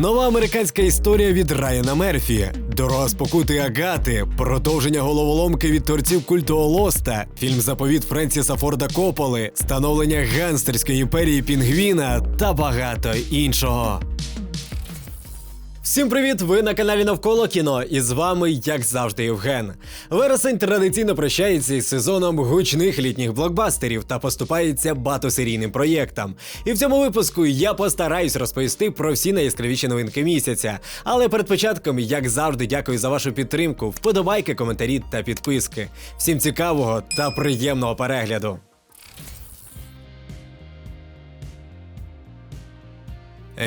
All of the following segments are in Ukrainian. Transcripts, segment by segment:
Нова американська історія від Райана Мерфі, дорога спокути Агати, продовження головоломки від творців культу Олоста, фільм Заповіт Френсіса Форда Кополи, становлення ганстерської імперії Пінгвіна та багато іншого. Всім привіт! Ви на каналі Навколо кіно, і з вами, як завжди, Євген. Вересень традиційно прощається із сезоном гучних літніх блокбастерів та поступається багатосерійним проєктам. І в цьому випуску я постараюсь розповісти про всі найяскравіші новинки місяця. Але перед початком, як завжди, дякую за вашу підтримку, вподобайки, коментарі та підписки. Всім цікавого та приємного перегляду.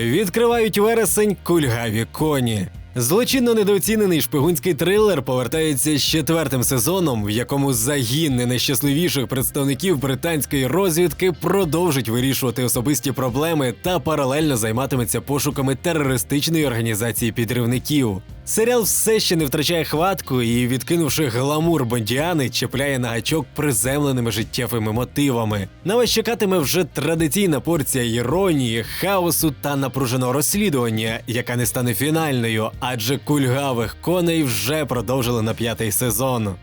Відкривають вересень кульгаві коні. Злочинно недооцінений шпигунський трилер повертається з четвертим сезоном, в якому загін найщасливіших представників британської розвідки продовжить вирішувати особисті проблеми та паралельно займатиметься пошуками терористичної організації підривників. Серіал все ще не втрачає хватку і, відкинувши гламур Бондіани, чіпляє на гачок приземленими життєвими мотивами. На вас чекатиме вже традиційна порція іронії, хаосу та напруженого розслідування, яка не стане фінальною, адже кульгавих коней вже продовжили на п'ятий сезон.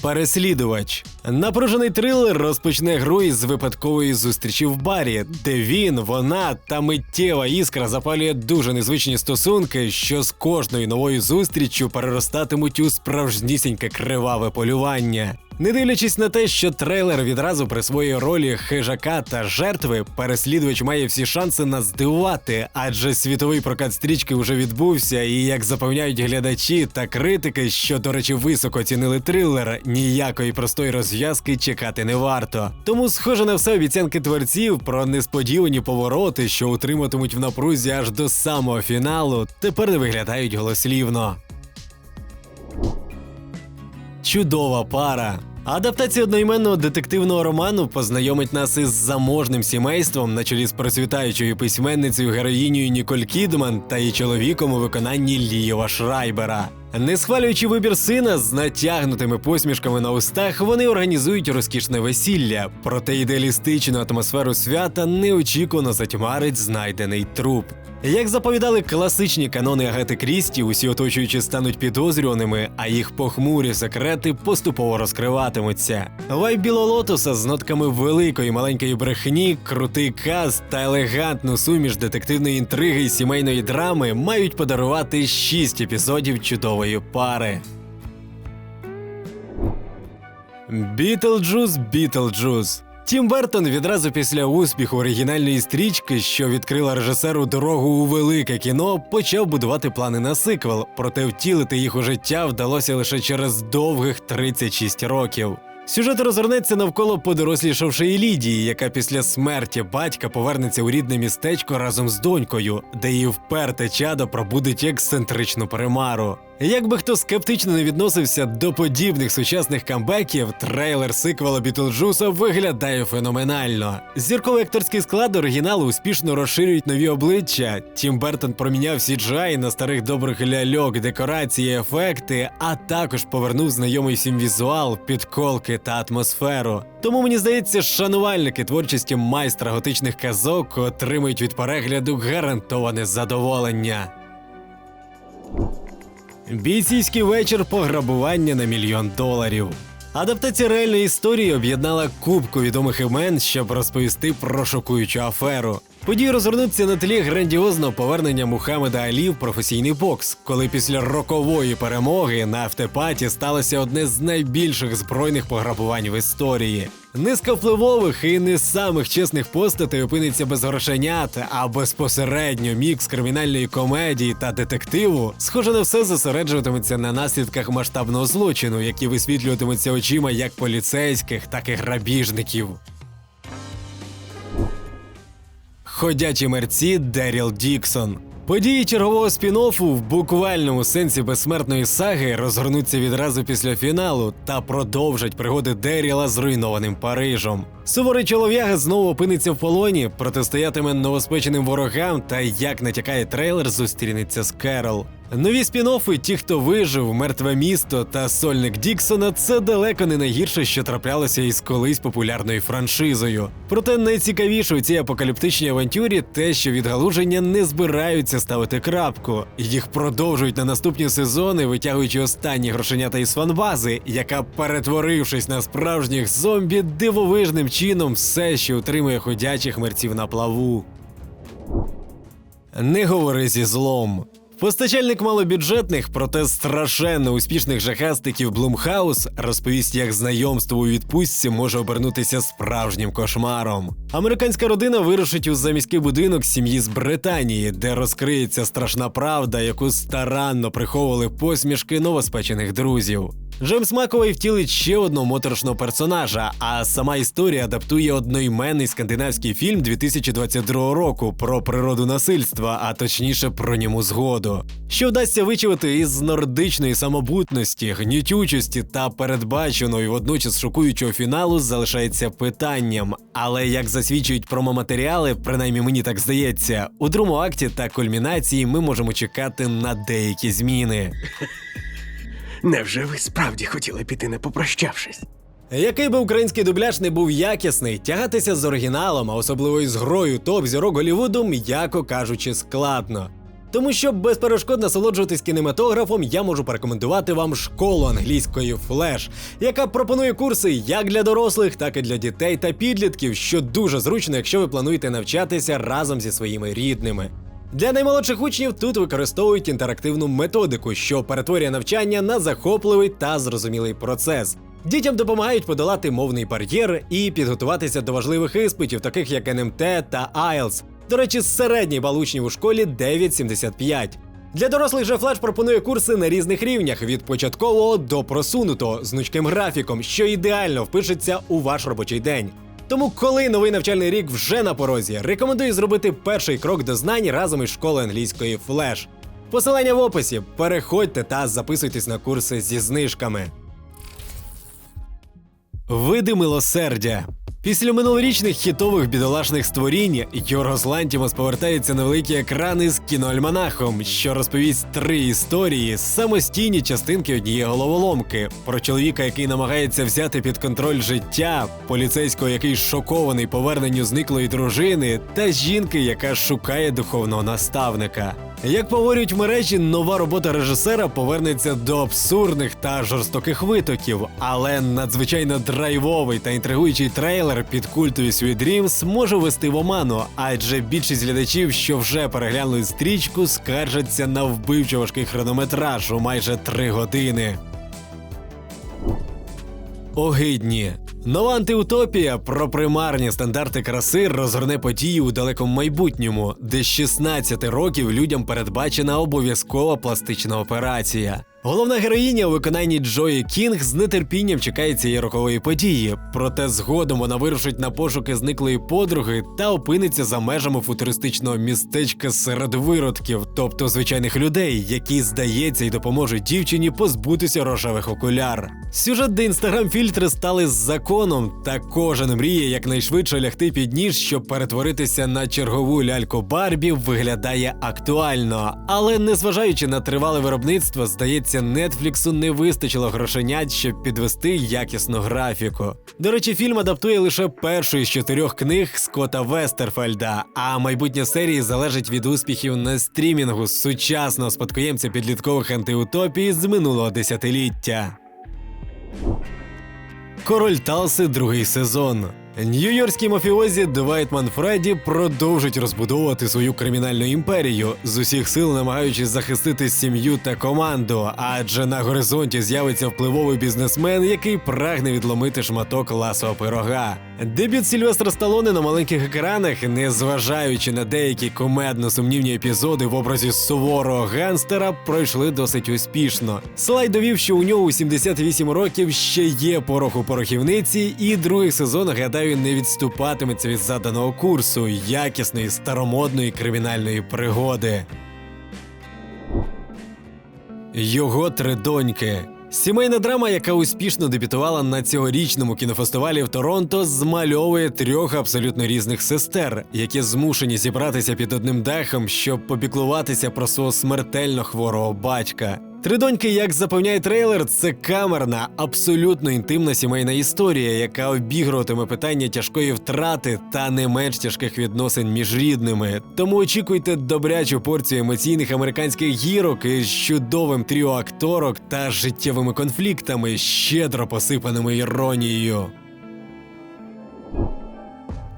Переслідувач. Напружений трилер розпочне гру із випадкової зустрічі в барі, де він, вона та миттєва іскра запалює дуже незвичні стосунки, що з кожною новою зустріччю переростатимуть у справжнісіньке криваве полювання. Не дивлячись на те, що трейлер відразу присвоює ролі хижака та жертви, переслідувач має всі шанси нас здивувати, адже світовий прокат стрічки вже відбувся, і як запевняють глядачі та критики, що, до речі, високо цінили трилер, ніякої простої розв'язки чекати не варто. Тому, схоже на все обіцянки творців про несподівані повороти, що утриматимуть в напрузі аж до самого фіналу, тепер не виглядають голослівно. Чудова пара. Адаптація одноіменного детективного роману познайомить нас із заможним сімейством на чолі з процвітаючою письменницею героїнею Ніколь Кідман та її чоловіком у виконанні Лієва Шрайбера. Не схвалюючи вибір сина з натягнутими посмішками на устах, вони організують розкішне весілля, проте ідеалістичну атмосферу свята неочікувано затьмарить знайдений труп. Як заповідали класичні канони Агати Крісті, усі оточуючі стануть підозрюваними, а їх похмурі секрети поступово розкриватимуться. Вайб білолотоса з нотками великої маленької брехні, крутий каст та елегантну суміш детективної інтриги і сімейної драми мають подарувати шість епізодів чудової пари. Бітлджус, Бітлджус. Тім Бертон відразу після успіху оригінальної стрічки, що відкрила режисеру дорогу у велике кіно, почав будувати плани на сиквел, проте втілити їх у життя вдалося лише через довгих 36 років. Сюжет розвернеться навколо подорослішавшої Лідії, яка після смерті батька повернеться у рідне містечко разом з донькою, де її вперте чадо пробудить ексцентричну перемару. Як би хто скептично не відносився до подібних сучасних камбеків, трейлер сиквела Бітлджуса виглядає феноменально. Зірковий акторський склад оригіналу успішно розширюють нові обличчя. Тім Бертон проміняв CGI на старих добрих ляльок, декорації, ефекти, а також повернув знайомий всім візуал, підколки та атмосферу. Тому мені здається, шанувальники творчості майстра готичних казок отримують від перегляду гарантоване задоволення. Бійцівський вечір пограбування на мільйон доларів. Адаптація реальної історії об'єднала кубку відомих імен, щоб розповісти про шокуючу аферу. Події розгорнуться на тлі грандіозного повернення Мухаммеда Алі в професійний бокс, коли після рокової перемоги на автопаті сталося одне з найбільших збройних пограбувань в історії. Низка впливових і не самих чесних постатей опиниться без грошенят, а безпосередньо мікс кримінальної комедії та детективу, схоже на все зосереджуватиметься на наслідках масштабного злочину, які висвітлюватимуться очима як поліцейських, так і грабіжників. Ходячі мерці Деріл Діксон. Події чергового спін-оффу в буквальному сенсі безсмертної саги розгорнуться відразу після фіналу та продовжать пригоди Деріла з руйнованим Парижем. Суворий чолов'яга знову опиниться в полоні, протистоятиме новоспеченим ворогам та як натякає трейлер, зустрінеться з Керол. Нові спін-оффи ті, хто вижив, мертве місто та сольник Діксона це далеко не найгірше, що траплялося із колись популярною франшизою. Проте найцікавіше у цій апокаліптичній авантюрі те, що відгалуження не збираються ставити крапку. Їх продовжують на наступні сезони, витягуючи останні грошенята із фанбази, яка, перетворившись на справжніх зомбі, дивовижним чином все ще утримує ходячих мерців на плаву. Не говори зі злом. Постачальник малобюджетних, проте страшенно успішних жахастиків Блумхаус розповість, як знайомство у відпустці може обернутися справжнім кошмаром. Американська родина вирушить у заміський будинок сім'ї з Британії, де розкриється страшна правда, яку старанно приховували посмішки новоспечених друзів. Джеймс Маковей втілить ще одного моторошного персонажа, а сама історія адаптує одноіменний скандинавський фільм 2022 року про природу насильства, а точніше про ньому згоду. Що вдасться вичувати із нордичної самобутності, гнітючості та передбаченого і водночас шокуючого фіналу залишається питанням. Але як засвідчують промоматеріали, принаймні мені так здається, у другому акті та кульмінації ми можемо чекати на деякі зміни. Невже ви справді хотіли піти не попрощавшись? Який би український дубляж не був якісний, тягатися з оригіналом, а особливо із грою топ зірок Голівуду, м'яко кажучи, складно. Тому щоб безперешкодно насолоджуватись кінематографом, я можу порекомендувати вам школу англійської флеш, яка пропонує курси як для дорослих, так і для дітей та підлітків, що дуже зручно, якщо ви плануєте навчатися разом зі своїми рідними. Для наймолодших учнів тут використовують інтерактивну методику, що перетворює навчання на захопливий та зрозумілий процес. Дітям допомагають подолати мовний бар'єр і підготуватися до важливих іспитів, таких як НМТ та IELTS. До речі, середній бал учнів у школі 9,75. Для дорослих же флеш пропонує курси на різних рівнях від початкового до просунутого з гнучким графіком, що ідеально впишеться у ваш робочий день. Тому, коли новий навчальний рік вже на порозі, рекомендую зробити перший крок до знань разом із школою англійської флеш. Посилання в описі. Переходьте та записуйтесь на курси зі знижками. Види милосердя. Після минулорічних хітових бідолашних створінь Йоргос Лантімос повертається на великі екрани з кіноальманахом, що розповість три історії, самостійні частинки однієї головоломки про чоловіка, який намагається взяти під контроль життя, поліцейського, який шокований поверненню зниклої дружини, та жінки, яка шукає духовного наставника. Як говорять в мережі, нова робота режисера повернеться до абсурдних та жорстоких витоків, але надзвичайно драйвовий та інтригуючий трейлер під культові Sweet Dreams може вести в оману, адже більшість глядачів, що вже переглянули стрічку, скаржаться на вбивчо важкий хронометраж у майже три години. Огидні. Нова антиутопія про примарні стандарти краси розгорне події у далекому майбутньому, де з 16 років людям передбачена обов'язкова пластична операція. Головна героїня у виконанні Джої Кінг з нетерпінням чекає цієї рокової події, проте згодом вона вирушить на пошуки зниклої подруги та опиниться за межами футуристичного містечка серед виродків, тобто звичайних людей, які, здається, й допоможуть дівчині позбутися рожевих окуляр. Сюжет, де інстаграм-фільтри стали законом, та кожен мріє якнайшвидше лягти під ніж, щоб перетворитися на чергову ляльку Барбі, виглядає актуально. Але незважаючи на тривале виробництво, здається, Нетфліксу не вистачило грошенят, щоб підвести якісну графіку. До речі, фільм адаптує лише першу із чотирьох книг Скотта Вестерфельда, а майбутнє серії залежить від успіхів на стрімінгу сучасного спадкоємця підліткових антиутопій з минулого десятиліття. Король Талси другий сезон. Нью-Йоркські мафіозі Двайт Манфреді продовжують розбудовувати свою кримінальну імперію, з усіх сил намагаючись захистити сім'ю та команду, адже на горизонті з'явиться впливовий бізнесмен, який прагне відломити шматок ласого пирога. Дебют Сільвестра Сталоне на маленьких екранах, незважаючи на деякі кумедно сумнівні епізоди в образі суворого ганстера, пройшли досить успішно. Слайд довів, що у нього у 78 років ще є порох у порохівниці, і другий сезон, гадаю, не відступатиметься від заданого курсу якісної старомодної кримінальної пригоди. Його три доньки. Сімейна драма, яка успішно дебютувала на цьогорічному кінофестивалі в Торонто, змальовує трьох абсолютно різних сестер, які змушені зібратися під одним дахом, щоб попіклуватися про свого смертельно хворого батька. Три доньки, як запевняє трейлер, це камерна, абсолютно інтимна сімейна історія, яка обігруватиме питання тяжкої втрати та не менш тяжких відносин між рідними. Тому очікуйте добрячу порцію емоційних американських гірок із чудовим тріо акторок та життєвими конфліктами, щедро посипаними іронією.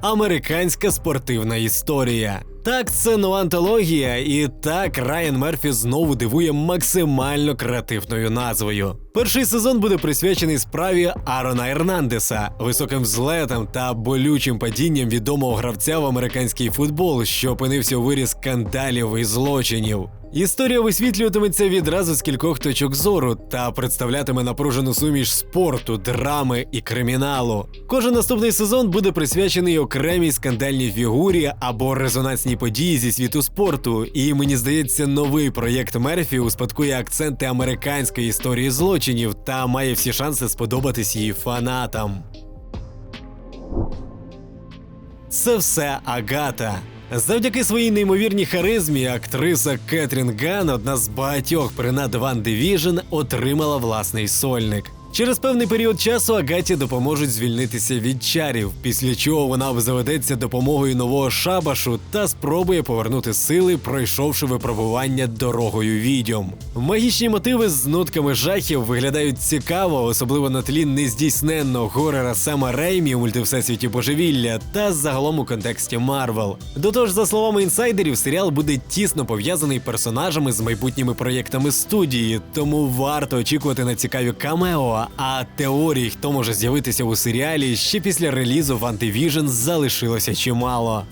Американська спортивна історія. Так, це нова антологія, і так Райан Мерфі знову дивує максимально креативною назвою. Перший сезон буде присвячений справі Арона Ернандеса, високим злетам та болючим падінням відомого гравця в американський футбол, що опинився у вирі скандалів і злочинів. Історія висвітлюватиметься відразу з кількох точок зору та представлятиме напружену суміш спорту, драми і криміналу. Кожен наступний сезон буде присвячений окремій скандальній фігурі або резонансній події зі світу спорту. І мені здається, новий проєкт Мерфі успадкує акценти американської історії злочинів та має всі шанси сподобатись її фанатам. Це все Агата. Завдяки своїй неймовірній харизмі актриса Кетрін Ган, одна з багатьох принад Ван Division, отримала власний сольник. Через певний період часу Агаті допоможуть звільнитися від чарів, після чого вона обзаведеться допомогою нового шабашу та спробує повернути сили, пройшовши випробування дорогою відьом. Магічні мотиви з нотками жахів виглядають цікаво, особливо на тлі нездійсненного горера Сема Реймі у мультивсесвіті божевілля та загалом у контексті Марвел. До того ж, за словами інсайдерів, серіал буде тісно пов'язаний персонажами з майбутніми проєктами студії, тому варто очікувати на цікаві камео. А теорій, хто може з'явитися у серіалі ще після релізу в Antivision залишилося чимало.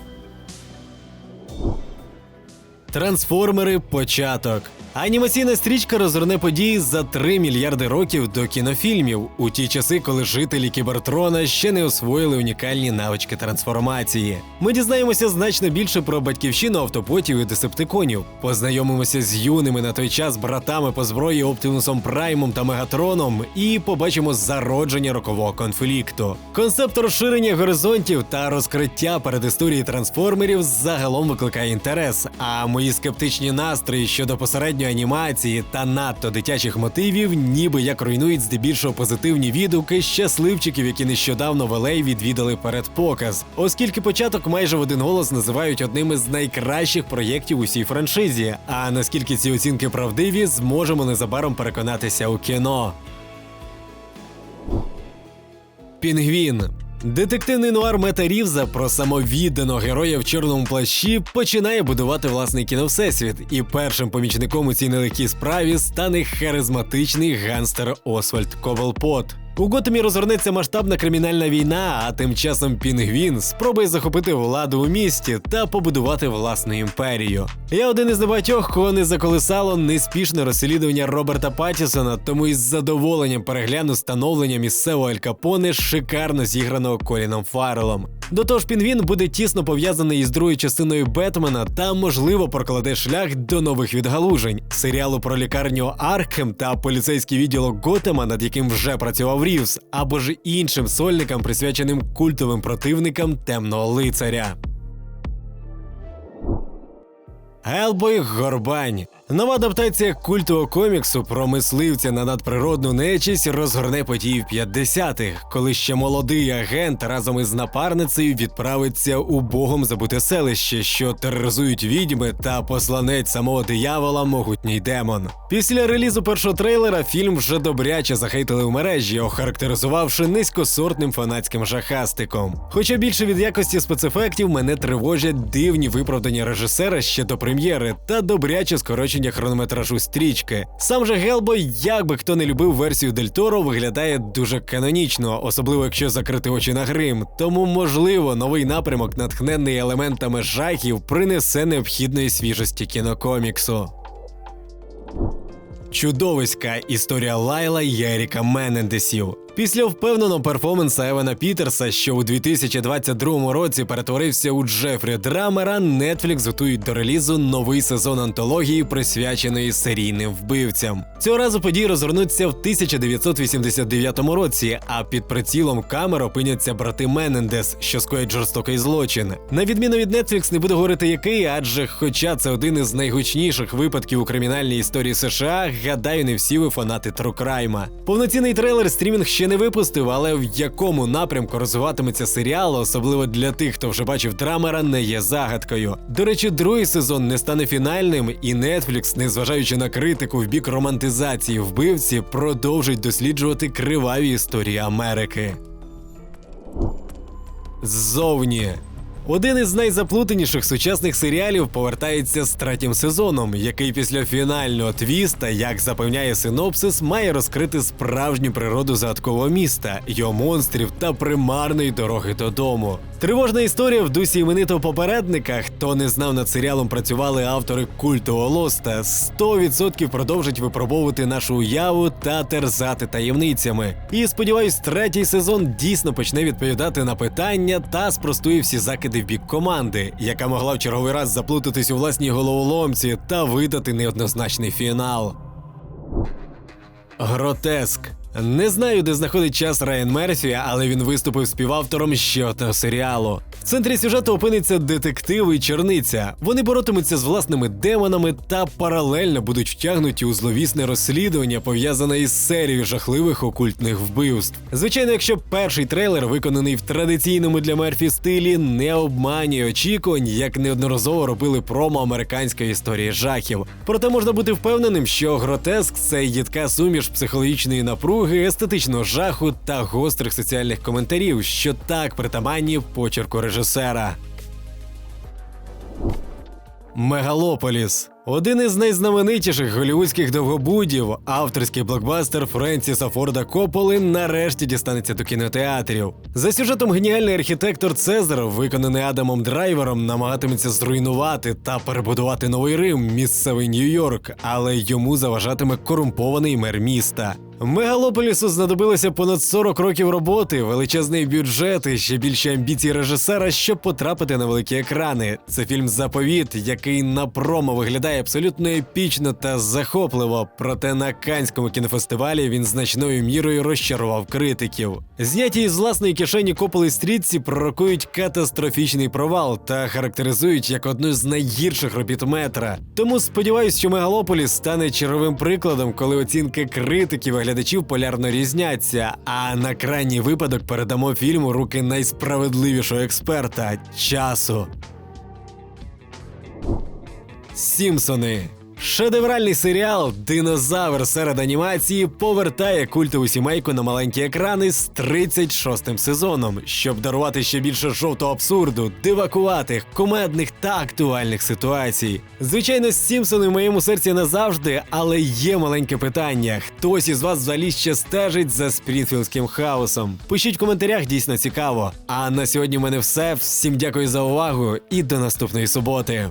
Трансформери початок. Анімаційна стрічка розгорне події за 3 мільярди років до кінофільмів у ті часи, коли жителі Кібертрона ще не освоїли унікальні навички трансформації. Ми дізнаємося значно більше про батьківщину автопотів і десептиконів, познайомимося з юними на той час братами по зброї Оптимусом Праймом та Мегатроном і побачимо зародження рокового конфлікту. Концепт розширення горизонтів та розкриття передісторії трансформерів загалом викликає інтерес. А мої скептичні настрої щодо посередньої анімації та надто дитячих мотивів, ніби як руйнують здебільшого позитивні відгуки щасливчиків, які нещодавно в LA відвідали передпоказ, оскільки початок майже в один голос називають одним із найкращих проєктів у всій франшизі. А наскільки ці оцінки правдиві, зможемо незабаром переконатися у кіно. Пінгвін. Детективний нуар Мета Рівза про самовідданого героя в чорному плащі починає будувати власний кіновсесвіт, і першим помічником у цій нелегкій справі стане харизматичний ганстер Освальд Ковелпот. У Готемі розгорнеться масштабна кримінальна війна, а тим часом Пінгвін спробує захопити владу у місті та побудувати власну імперію. Я один із небагатьох, кого не заколисало неспішне розслідування Роберта Паттісона, тому із задоволенням перегляну становлення місцевого Аль Капоне шикарно зіграного Коліном Фаррелом. До того ж, Пінгвін буде тісно пов'язаний із другою частиною Бетмена та, можливо, прокладе шлях до нових відгалужень серіалу про лікарню Аркхем та поліцейський відділок Готема, над яким вже працював Рівз, або ж іншим сольникам, присвяченим культовим противникам темного лицаря. Гелбой Горбань. Нова адаптація культового коміксу про мисливця на надприродну нечисть розгорне події в 50-х, коли ще молодий агент разом із напарницею відправиться у богом забуте селище, що тероризують відьми та посланець самого диявола могутній демон. Після релізу першого трейлера фільм вже добряче захейтили в мережі, охарактеризувавши низькосортним фанатським жахастиком. Хоча більше від якості спецефектів мене тривожать дивні виправдання режисера ще до прем'єри та добряче скорочення хронометражу стрічки. Сам же Гелбой, як би хто не любив версію Дель Торо, виглядає дуже канонічно, особливо якщо закрити очі на грим. Тому, можливо, новий напрямок, натхнений елементами жахів, принесе необхідної свіжості кінокоміксу. Чудовиська історія Лайла і Еріка Менендесів. Після впевненого перформанса Евана Пітерса, що у 2022 році перетворився у Джефрі Драмера, Netflix готують до релізу новий сезон антології, присвяченої серійним вбивцям. Цього разу події розгорнуться в 1989 році, а під прицілом камер опиняться брати Менендес, що скоять жорстокий злочин. На відміну від Netflix, не буду говорити який, адже, хоча це один із найгучніших випадків у кримінальній історії США, гадаю, не всі ви фанати Трукрайма. Повноцінний трейлер стрімінг ще не випустив, але в якому напрямку розвиватиметься серіал, особливо для тих, хто вже бачив драмера, не є загадкою. До речі, другий сезон не стане фінальним, і Netflix, незважаючи на критику в бік романтизації вбивці, продовжить досліджувати криваві історії Америки. Ззовні. Один із найзаплутаніших сучасних серіалів повертається з третім сезоном, який після фінального твіста, як запевняє синопсис, має розкрити справжню природу загадкового міста, його монстрів та примарної дороги додому. Тривожна історія в дусі іменитого попередника. Хто не знав над серіалом, працювали автори культового лоста. 100% продовжить випробовувати нашу уяву та терзати таємницями. І сподіваюсь, третій сезон дійсно почне відповідати на питання та спростує всі закиди в бік команди, яка могла в черговий раз заплутатись у власній головоломці та видати неоднозначний фінал. Гротеск. Не знаю, де знаходить час Райан Мерфі, але він виступив співавтором ще одного серіалу. Центрі сюжету опиниться детектив і черниця. Вони боротимуться з власними демонами та паралельно будуть втягнуті у зловісне розслідування, пов'язане із серією жахливих окультних вбивств. Звичайно, якщо перший трейлер, виконаний в традиційному для Мерфі стилі, не обманює очікувань, як неодноразово робили промо американської історії жахів. Проте можна бути впевненим, що гротеск це їдка суміш психологічної напруги, естетичного жаху та гострих соціальних коментарів, що так притаманні почерку режисера. Мегалополіс. Один із найзнаменитіших голівудських довгобудів, авторський блокбастер Френсіса Форда Копполи нарешті дістанеться до кінотеатрів. За сюжетом геніальний архітектор Цезар, виконаний Адамом Драйвером, намагатиметься зруйнувати та перебудувати новий Рим, місцевий Нью-Йорк, але йому заважатиме корумпований мер міста. Мегалополісу знадобилося понад 40 років роботи, величезний бюджет і ще більше амбіцій режисера, щоб потрапити на великі екрани. Це фільм Заповіт, який на промо виглядає абсолютно епічно та захопливо. Проте на Канському кінофестивалі він значною мірою розчарував критиків. Зняті із власної кишені Кополи стрітці пророкують катастрофічний провал та характеризують як одну з найгірших робіт метра. Тому сподіваюсь, що Мегалополіс стане черговим прикладом, коли оцінки критиків і глядачів полярно різняться. А на крайній випадок передамо фільму руки найсправедливішого експерта часу. Сімпсони. Шедевральний серіал Динозавр серед анімації повертає культову сімейку на маленькі екрани з 36-м сезоном, щоб дарувати ще більше жовтого абсурду, дивакуватих, кумедних та актуальних ситуацій. Звичайно, Сімпсони в моєму серці назавжди, але є маленьке питання: хтось із вас взагалі ще стежить за спрінфілдським хаосом? Пишіть в коментарях, дійсно цікаво. А на сьогодні в мене все. Всім дякую за увагу і до наступної суботи.